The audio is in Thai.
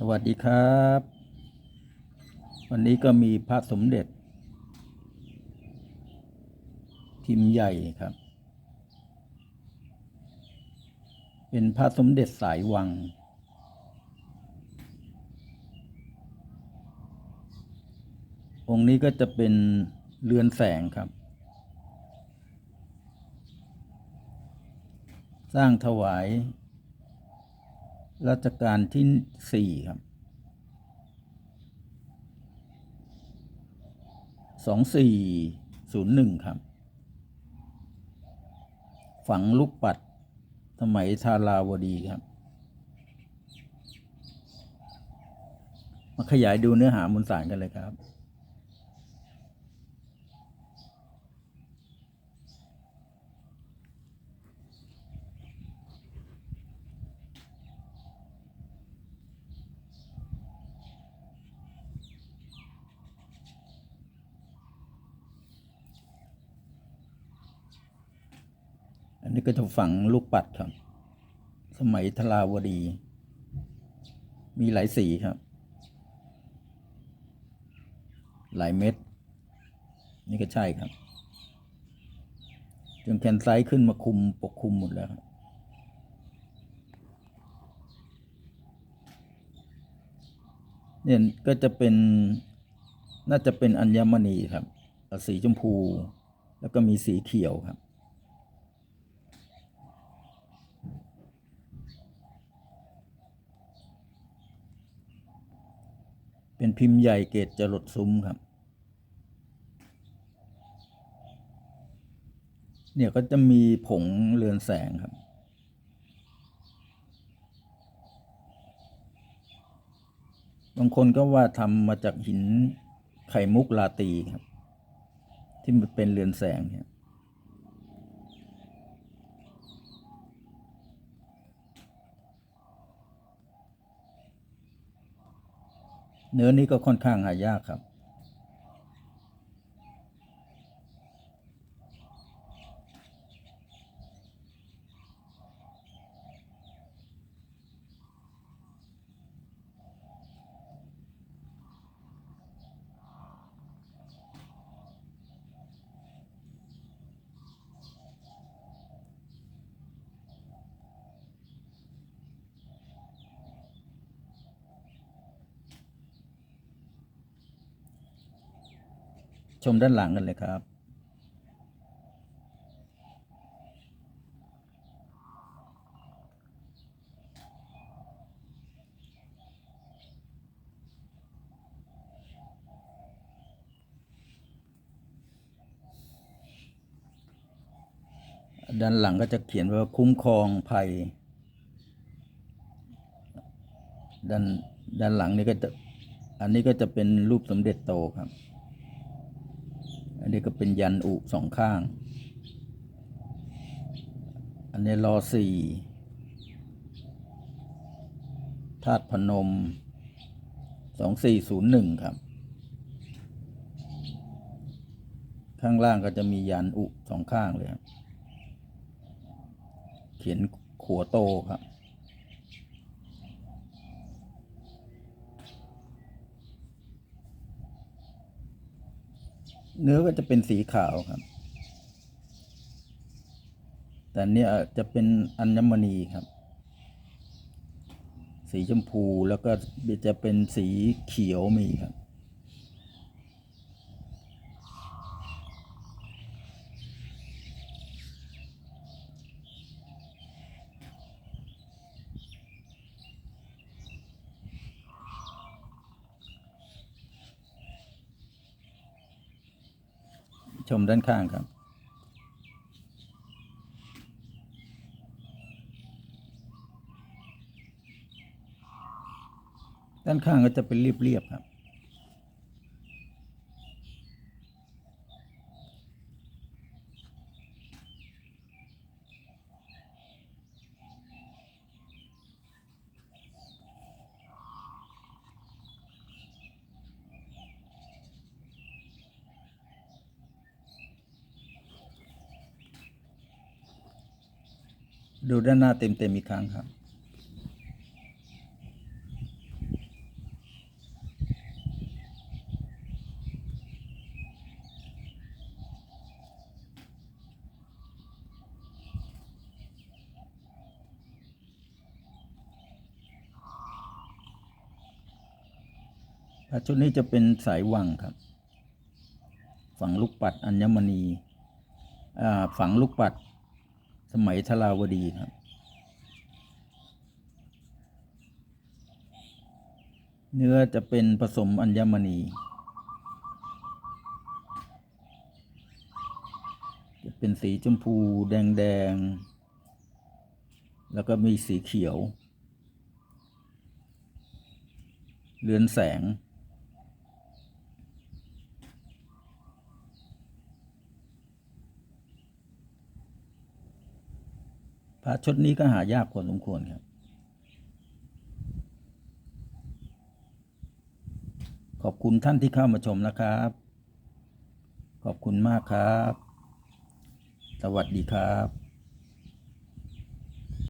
สวัสดีครับ วันนี้ก็มีพระสมเด็จ พิมพ์ใหญ่ครับ เป็นพระสมเด็จสายวัง องค์นี้ก็จะเป็นเรือนแสงครับ สร้างถวาย รัชกาลที่สี่ครับสองสี่ศูนย์หนึ่งครับ ฝังลูกปัดสมัยทาราวดีครับ มาขยายดูเนื้อหามูลสารกันเลยครับ อันนี้ก็จะฝังลูกปัดครับ สมัยทราวดี มีหลายสีครับ หลายเม็ด นี่ก็ใช่ครับจนแคนไซต์ขึ้นมาคุมปกคุมหมดแล้วครับเนี่ยก็จะเป็นน่าจะเป็นอัญมณีครับ สีชมพู แล้วก็มีสีเขียวครับ เป็นพิมพ์ใหญ่เกตจรดซุ้มครับ เนี่ยก็จะมีผงเรือนแสงครับ บางคนก็ว่าทำมาจากหินไข่มุกลาตีครับ ที่มันเป็นเรือนแสงเนี่ย เนื้อนี้ก็ค่อนข้างหายากครับ ชมด้านหลังกันเลยครับ ด้านหลังก็จะเขียนว่าคุ้มครองภัย ด้านด้านหลังนี่ก็จะ อันนี้ก็จะเป็นรูปสมเด็จโตครับ นนี้ก็เป็นยันอุสองข้าง อันนี้รอสี่ธาตุพนมสองสี่ศูนย์หนึ่งครับ ข้างล่างก็จะมียันอุสองข้างเลยครับ เขียนขัวโตครับ เนื้อก็จะเป็นสีขาวครับ แต่เนี่ยจะเป็นอัญมณีครับ สีชมพูแล้วก็จะเป็นสีเขียวมีครับ ชมด้านข้างครับ ด้านข้างก็จะเป็นเรียบๆครับ ดูด้านหน้าเต็มๆอีกครั้งครับ ชุดนี้จะเป็นสายวังครับ ฝังลูกปัดอัญมณีฝังลูกปัด สมัยทราวดีครับ เนื้อจะเป็นผสมอัญมณี จะเป็นสีชมพูแดงแดง แล้วก็มีสีเขียวเรือนแสง พระชุดนี้ก็หายากพอสมควรครับ ขอบคุณท่านที่เข้ามาชมนะครับ ขอบคุณมากครับ สวัสดีครับ